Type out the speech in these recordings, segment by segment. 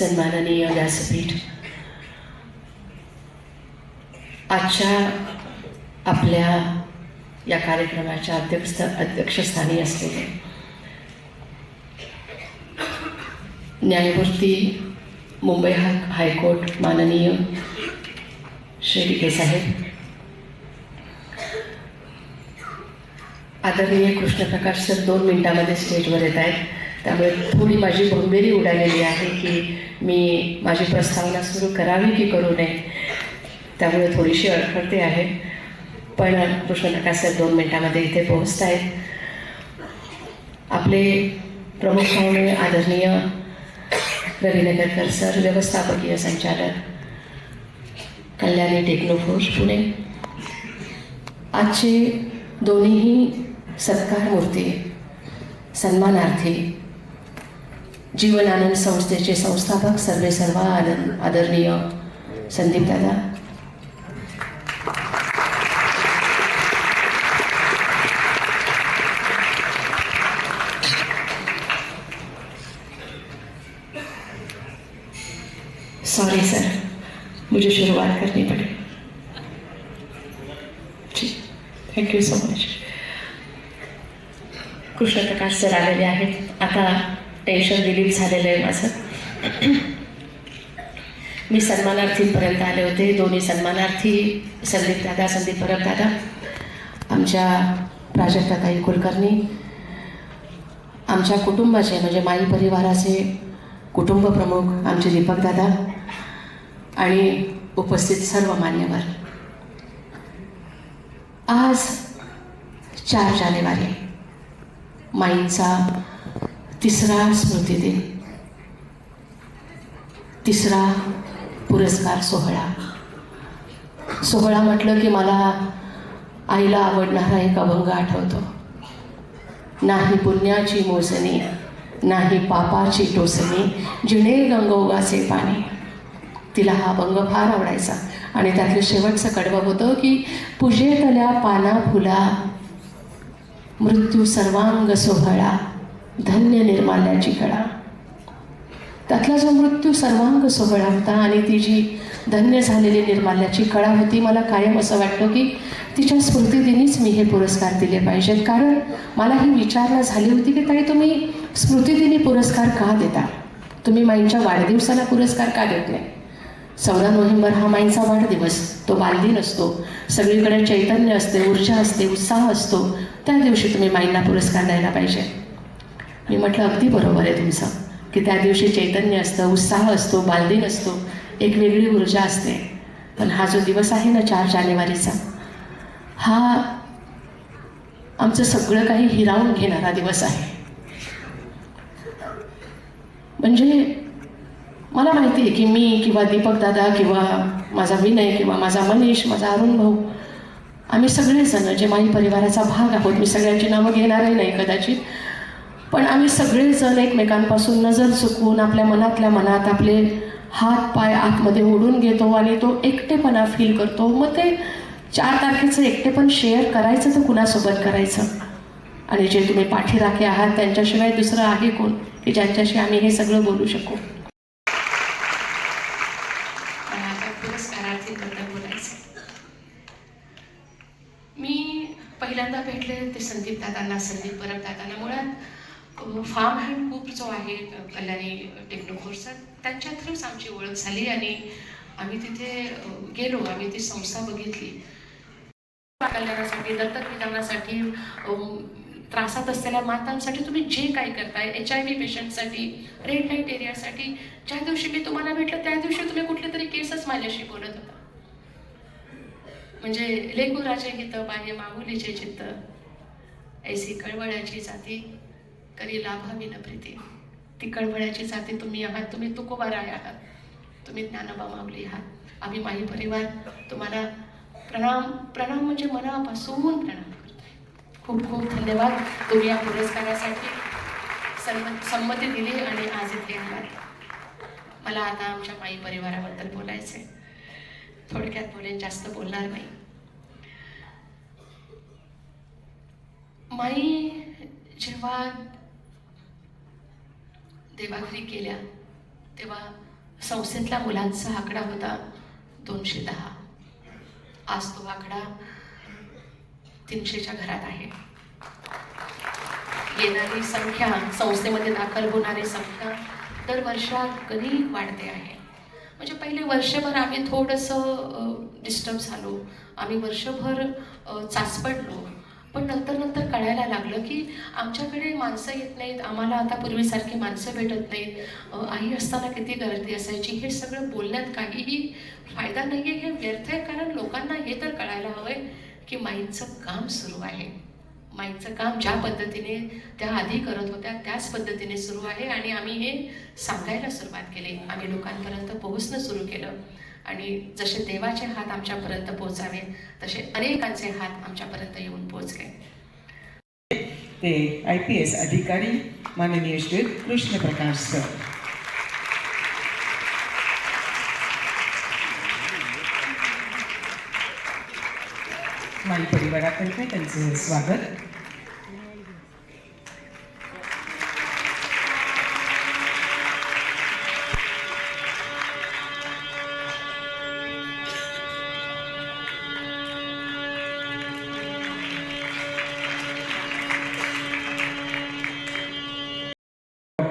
सन्माननीय व्यासपीठ. आजच्या आपल्या या कार्यक्रमाच्या अध्यक्ष अध्यक्षस्थानी असलेले न्यायमूर्ती मुंबई हा हायकोर्ट माननीय श्री विखे साहेब. आदरणीय कृष्णप्रकाश सर दोन मिनिटामध्ये स्टेजवर येत आहेत. त्यामुळे थोडी माझी भंबेरी उडालेली आहे की मी माझी प्रस्तावना सुरू करावी की करू नये त्यामुळे थोडीशी अडखळते आहे. पण कृष्णप्रकाश दोन मिनटामध्ये इथे पोहोचत आहेत. आपले प्रमुख पाहुणे आदरणीय रवीनगरकर सर व्यवस्थापकीय संचालक कल्याणी टेक्नोफोर्स पुणे. आजचे दोन्हीही सत्कार मूर्ती जीवन आनंद संस्थेचे संस्थापक सर्वे सर्व आदर आदरणीय संदीप दादा. सॉरी सर मुझे शुरुआत करनी पड़ी. ठीक thank you so much Krishnaprakash sir आलेले आहेत. आता टेन्शन रिलीफ झालेलं आहे माझं. मी सन्मानार्थींपर्यंत आले होते. दोन्ही सन्मानार्थी संदीप दादा संदीप परब दादा आमच्या प्राजक्ताताई कुलकर्णी आमच्या कुटुंबाचे म्हणजे माई परिवाराचे कुटुंब प्रमुख आमचे दीपक दादा आणि उपस्थित सर्व मान्यवर. आज चार जानेवारी माईंचा तिसरा स्मृतिदिन तिसरा पुरस्कार सोहळा. सोहळा म्हटलं की मला आईला आवडणारा एक अभंग आठवतो. नाही पुण्याची मोजणी नाही पापाची टोचणी जिणे गंगोगाचे पाणी. तिला हा अभंग फार आवडायचा. आणि त्यातलं शेवटचं कडवं होतं की पूजेतल्या पाना फुला मृत्यू सर्वांग सोहळा. धन्य निर्माल्याची कळा. त्यातला जो मृत्यू सर्वांग सोहळा होता आणि ती जी धन्य झालेली निर्माल्याची कळा होती मला कायम असं वाटतं की तिच्या स्मृतिदिनीच मी हे पुरस्कार दिले पाहिजेत. कारण मला ही विचारणा झाली होती की ताई तुम्ही स्मृतिदिनी पुरस्कार का देता? तुम्ही माईंच्या वाढदिवसाला पुरस्कार का देत नाही चौदा नोव्हेंबर हा माईंचा वाढदिवस. तो बालदिन असतो. सगळीकडे चैतन्य असते ऊर्जा असते उत्साह असतो. त्या दिवशी तुम्ही माईंना पुरस्कार द्यायला पाहिजे. मी म्हटलं अगदी बरोबर आहे तुमचं की त्या दिवशी चैतन्य असतं उत्साह असतो बालदिन असतो एक वेगळी ऊर्जा असते. पण हा जो दिवस आहे ना चार जानेवारीचा हा आमचं सगळं काही हिरावून घेणारा दिवस आहे. म्हणजे मला माहिती आहे की मी किंवा दीपक दादा किंवा माझा विनय किंवा माझा मनीष माझा अरुण भाऊ आम्ही सगळेजण जे माई परिवाराचा भाग आहोत मी सगळ्यांची नावं घेणारही नाही कदाचित पण आम्ही सगळेजण एकमेकांपासून नजर चुकवून आपल्या मनातल्या मनात आपले हात पाय आतमध्ये ओढून घेतो आणि तो एकटेपणा फील करतो. मग ते चार तारखेचं एकटेपण शेअर करायचं तर कुणासोबत करायचं? आणि जे तुम्ही पाठीराखे आहात त्यांच्याशिवाय दुसरं आहे कोण की ज्यांच्याशी आम्ही हे सगळं बोलू शकू? आता मी पहिल्यांदा भेटले ते संदीप दादांना संदीप परब दादांना. फार्म हँड खूप जो आहे कल्याणी टेक्नोकोर्सचा त्यांच्या थ्रूच आमची ओळख झाली आणि आम्ही तिथे गेलो आम्ही ती संस्था बघितली. कल्याणासाठी दत्तक विधानासाठी त्रासात असलेल्या मातांसाठी तुम्ही जे काही करताय एच आय व्ही पेशंटसाठी रेड लाइट एरियासाठी ज्या दिवशी मी तुम्हाला भेटलं त्या दिवशी तुम्ही कुठले तरी केसच माझ्याशी बोलत होता. म्हणजे लेकुराचे हित बाह्य माहुलीचे चित्त ऐसी कळवळ्याची जाती करी लाभावी न प्रीती. ती कळवळ्याची जाती तुम्ही आहात तुम्ही तुकोबाराय आहात. तुम्ही ज्ञानोबा माऊली आहात. आम्ही माई परिवार. तुम्हाला प्रणाम प्रणाम म्हणजे मनापासून प्रणाम खूप खूप धन्यवाद तुम्ही या पुरस्कारासाठी संमत संमती दिली आणि आज इथे आहात मला आता आमच्या माई परिवाराबद्दल बोलायचं आहे थोडक्यात बोलेन जास्त बोलणार नाही. माई जेव्हा देवाघरी केल्या तेव्हा संस्थेतल्या मुलांचा आकडा होता दोनशे दहा. आज तो आकडा तीनशेच्या घरात आहे. येणारी संख्या संस्थेमध्ये दाखल होणारी संख्या दर वर्षात कधी वाढते आहे? म्हणजे पहिले वर्षभर आम्ही थोडंसं डिस्टर्ब झालो. आम्ही वर्षभर चाचपडलो. पण नंतर नंतर कळायला लागलं की आमच्याकडे माणसं येत नाहीत आम्हाला आता पूर्वीसारखी माणसं भेटत नाहीत. आई असताना किती गर्दी असायची हे सगळं बोलण्यात काहीही फायदा नाही आहे हे व्यर्थ आहे. कारण लोकांना हे तर कळायला हवं आहे की माईंचं काम सुरू आहे. माईचं काम ज्या पद्धतीने त्या आधी करत होत्या त्याच पद्धतीने सुरू आहे. आणि आम्ही हे सांगायला सुरुवात केली. आम्ही लोकांपर्यंत पोहोचणं सुरू केलं. आणि जसे देवाचे हात आमच्यापर्यंत पोहोचावे तसे अनेकांचे हात आमच्यापर्यंत येऊन पोहोचले. ते आय पी एस अधिकारी माननीय श्री कृष्णप्रकाश सर माई परिवारातर्फे त्यांचे स्वागत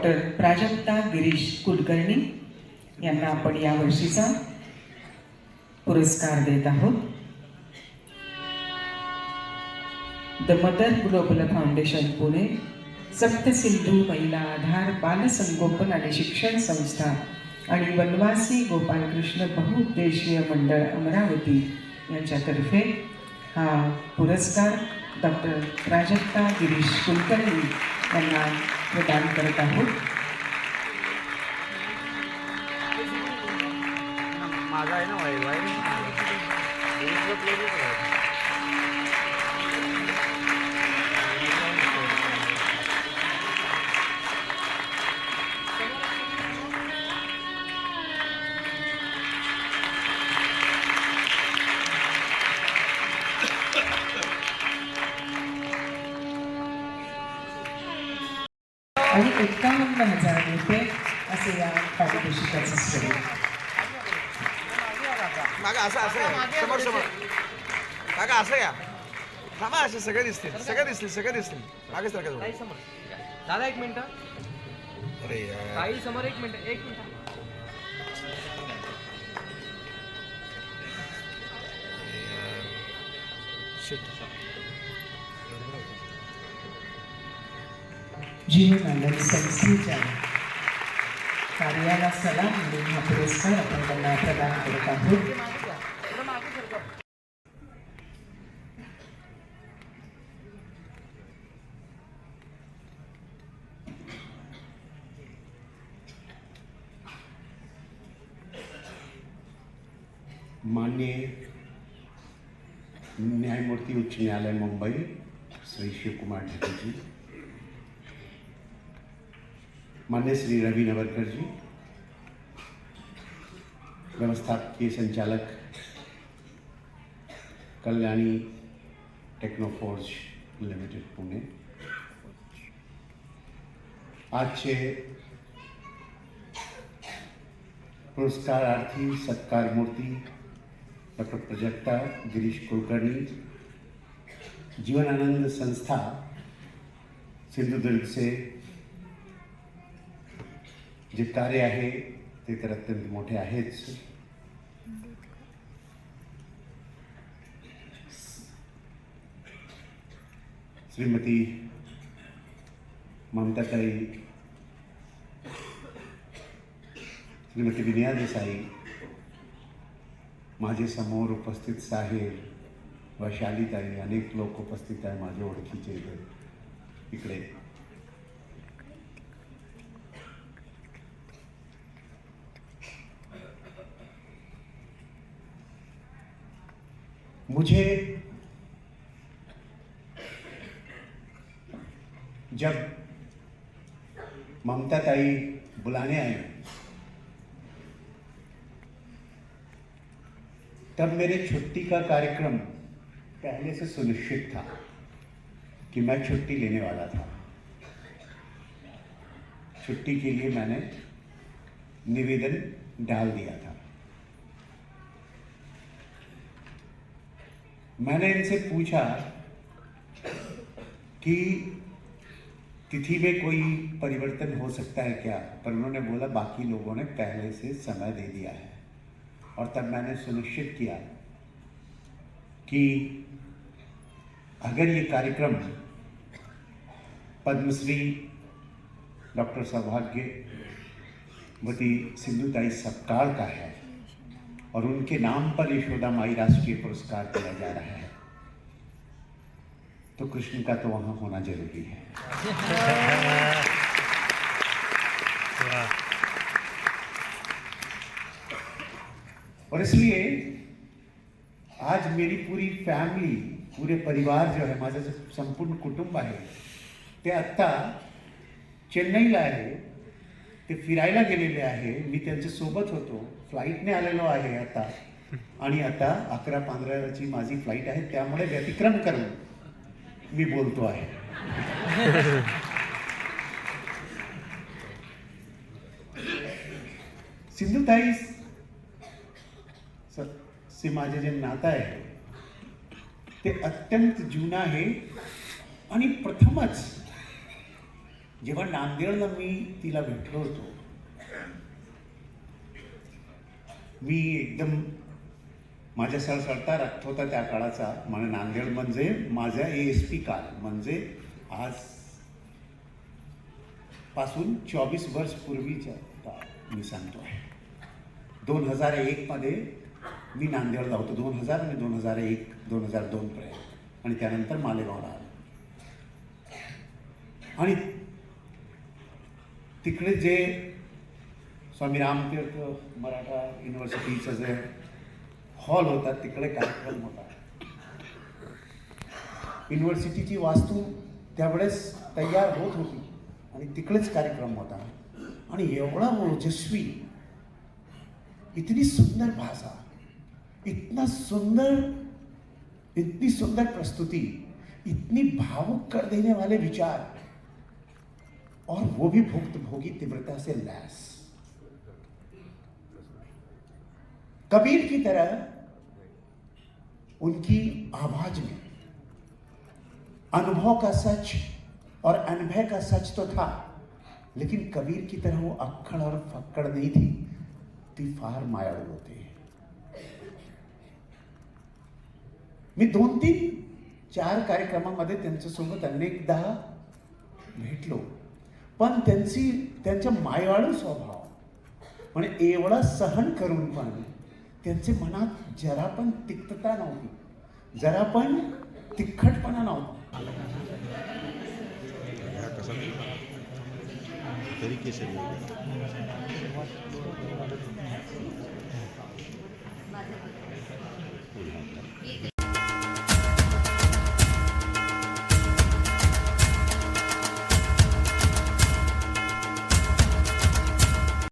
डॉक्टर प्राजक्ता गिरीश कुलकर्णी यांना आपण या वर्षीचा पुरस्कार देत आहोत. The mother global foundation Pune. Saptasindhu महिला आधार बालसंगोपन आणि शिक्षण संस्था आणि वनवासी गोपालकृष्ण बहुउद्देशीय मंडळ अमरावती यांच्यातर्फे हा पुरस्कार डॉक्टर प्राजक्ता गिरीश कुलकर्णी यांना प्रदान करत आहोत. माझा आहे ना मागा असं असं. समोर समोर. काका असं या. थांबा असे सगळे दिसतील सगळे दिसतील सगळे दिसतील. मागे सारखं समोर. दादा एक मिनिट. अरे यार. ताई समोर एक मिनिट एक मिनिट. Shit. जीवनानंद संस्थेच्या कार्याला सलाम म्हणून हा पुरस्कार आपण त्यांना प्रदान करत आहोत. माननीय न्यायमूर्ती उच्च न्यायालय मुंबई श्री शिवकुमार मान्य श्री रवि नवरकर जी व्यवस्थापकीय संचालक, कल्याणी टेक्नोफोर्ज लिमिटेड, पुणे। आज आजचे पुरस्कारार्थी सत्कार मूर्ती, डॉक्टर प्रजक्ता, गिरीश कुलकर्णी, जीवनानंद संस्था, सिंधुदुर्ग से जे कार्य आहे ते तर अत्यंत मोठे आहेच. श्रीमती ममताताई श्रीमती विनया देसाई माझे समोर उपस्थित साहेब व अनेक लोक उपस्थित आहे माझे ओळखीचे इकडे. मुझे जब ममता ताई बुलाने आई तब मेरे छुट्टी का कार्यक्रम पहले से सुनिश्चित था कि मैं छुट्टी लेने वाला था। छुट्टी के लिए मैंने निवेदन डाल दिया था। मैंने इनसे पूछा कि तिथि में कोई परिवर्तन हो सकता है क्या? पर उन्होंने बोला, बाकी लोगों ने पहले से समय दे दिया है। और तब मैंने सुनिश्चित किया कि अगर ये कार्यक्रम पद्मश्री डॉक्टर सौभाग्यवती सिंधुताई सपकाल का है और उनके नाम पर यशोदा माई राष्ट्रीय पुरस्कार दिया जा रहा है। तो कृष्ण का तो वहाँ होना ज़रूरी है। और इसलिए आज मेरी पूरी फॅमिली, पुरे परिवार जो आहे माझं संपूर्ण कुटुंब आहे ते आत्ता चेन्नईला आहे ते फिरायला गेलेले आहे. मी त्यांच्यासोबत होतो. फ्लाईटने आलेलो आहे आता. आणि आता अकरा पंधराची माझी फ्लाईट आहे. त्यामुळे व्यतिक्रम करून मी बोलतो आहे. सिंधुताई स- से माझे जे नातं आहे ते अत्यंत जुनं आहे. आणि प्रथमच जेव्हा नांदेडला मी तिला भेटलो होतो मी एकदम माझ्या सळसळता रक्त होता त्या काळाचा मला नांदेड म्हणजे माझा ए एस पी काल म्हणजे आज पासून चोवीस वर्ष पूर्वीचा काळ मी सांगतो आहे. दोन हजार एकमध्ये मी नांदेडला होतो दोन हजार आणि दोन हजार एक दोन हजार दोनपर्यंत आणि त्यानंतर मालेगावला आलो. आणि तिकडे जे स्वामी रामतीर्थ मराठा युनिव्हर्सिटीचं जे हॉल होता तिकडे कार्यक्रम होता. युनिव्हर्सिटीची वास्तू त्यावेळेस तयार होत होती आणि तिकडेच कार्यक्रम होता. आणि एवढा ओजस्वी इतनी सुंदर भाषा इतना सुंदर इतनी सुंदर प्रस्तुति इतनी भावुक कर देने वाले विचार और वो भी भुक्त भोगी तीव्रता से लैस। कबीर की तरह उनकी आवाज़ में अनुभव का सच और अनुभव का सच तो था, लेकिन कबीर की तरह वो अक्खड़ और फक्कड़ नहीं थी। ती फार मायाळू होते मी दोन तीन चार कार्यक्रमामध्ये त्यांच्यासोबत अनेकदा भेटलो पण त्यांची त्यांच्या मायाळू स्वभाव. म्हणजे एवढा सहन करून पण त्यांचे मनात जरा पण तिक्तता नव्हती. जरा पण तिखटपणा नव्हता. तरीके